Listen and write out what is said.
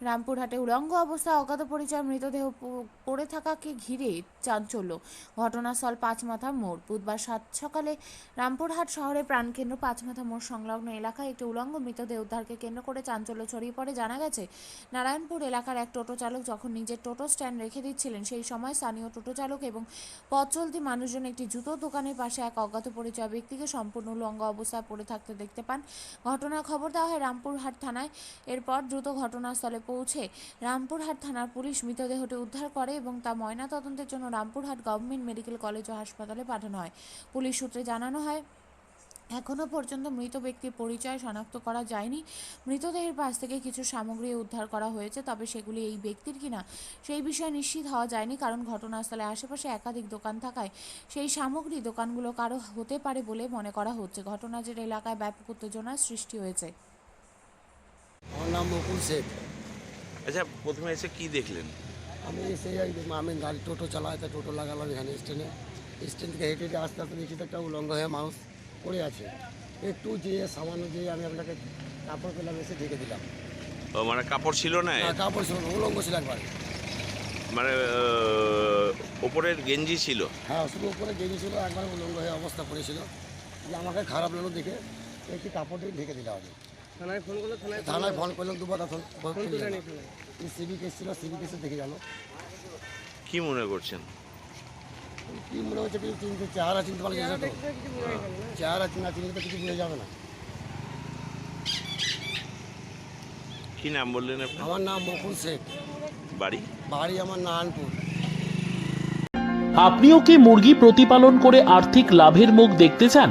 রামপুরহাটে উলঙ্গ অবস্থায় অজ্ঞাত পরিচয়, মৃতদেহ পড়ে থাকাকে ঘিরে চাঞ্চল্য। ঘটনাস্থল পাঁচমাথা মোড়। বুধবার সাত সকালে রামপুরহাট শহরে প্রাণকেন্দ্র পাঁচমাথা মোড় সংলগ্ন এলাকায় একটি উলঙ্গ মৃতদেহ উদ্ধারকে কেন্দ্র করে চাঞ্চল্য ছড়িয়ে পড়ে। জানা গেছে, নারায়ণপুর এলাকার এক টোটো চালক যখন নিজের টোটো স্ট্যান্ড রেখে দিচ্ছিলেন, সেই সময় স্থানীয় টোটো চালক এবং পথ চলতি মানুষজন একটি জুতোর দোকানের পাশে এক অজ্ঞাত পরিচয় ব্যক্তিকে সম্পূর্ণ উলঙ্গ অবস্থায় পড়ে থাকতে দেখতে পান। ঘটনার খবর দেওয়া হয় রামপুরহাট থানায়। এরপর দ্রুত ঘটনাস্থলে পৌঁছে রামপুরহাট থানার পুলিশ মৃতদেহটি উদ্ধার করে এবং তা ময়নাতদন্তের জন্য রামপুরহাট গভর্নমেন্ট মেডিকেল কলেজ ও হাসপাতালে পাঠানো হয়। পুলিশ সূত্রে জানানো হয় এখনও পর্যন্ত মৃত ব্যক্তির পরিচয় শনাক্ত করা যায়নি। মৃতদেহের পাশ থেকে কিছু সামগ্রী উদ্ধার করা হয়েছে, তবে সেগুলি এই ব্যক্তির কিনা সেই বিষয়ে নিশ্চিত হওয়া যায়নি, কারণ ঘটনাস্থলে আশেপাশে একাধিক দোকান থাকায় সেই সামগ্রী দোকানগুলো কারও হতে পারে বলে মনে করা হচ্ছে। ঘটনা জেরে এলাকায় ব্যাপক উত্তেজনার সৃষ্টি হয়েছে। আমার নাম শেখ আচ্ছা প্রথমে এসে কি দেখলেন? আমি একদম আমি গাড়ি টোটো চালাই তা টোটো লাগালাম এখানে স্ট্যান্ডে স্ট্যান্ড থেকে হেঁটে হেঁটে আস্তে আস্তে দেখছি তো একটা উলঙ্গ হয়ে মানুষ পড়ে আছে। একটু যেয়ে সামান্য যেয়ে আমি আপনাকে কাপড় পেলাম এসে ঢেকে দিলাম। ও মানে কাপড় ছিল না? কাপড় ছিল উলঙ্গ ছিল একবার। মানে ওপরের গেঞ্জি ছিল? হ্যাঁ শুধু ওপরে গেঞ্জি ছিল একবার উলঙ্গ হয়ে অবস্থা পড়েছিল। আমাকে খারাপ লাগল দেখে একটি কাপড় দিয়ে ঢেকে দিলাম আমি। থানায় ফোন করলে থানায় থানায় ফোন করলাম দুবার ফোন ফোন ফোন তুলে নিয়ে কেস ছিল সিবি কেসে দেখে গেল। কি মনে করছেন? কি মনে হচ্ছে কি চিনতে চেহারা চিনতে মনে চেহারা চিনা চিনতে তো কিছু বোঝা যাবে না। কি নাম বললেন আমার নাম মুকুল শেখ। বাড়ি? বাড়ি আমার নারায়ণপুর। আপনিও কি মুরগি প্রতিপালন করে আর্থিক লাভের মুখ দেখতে চান?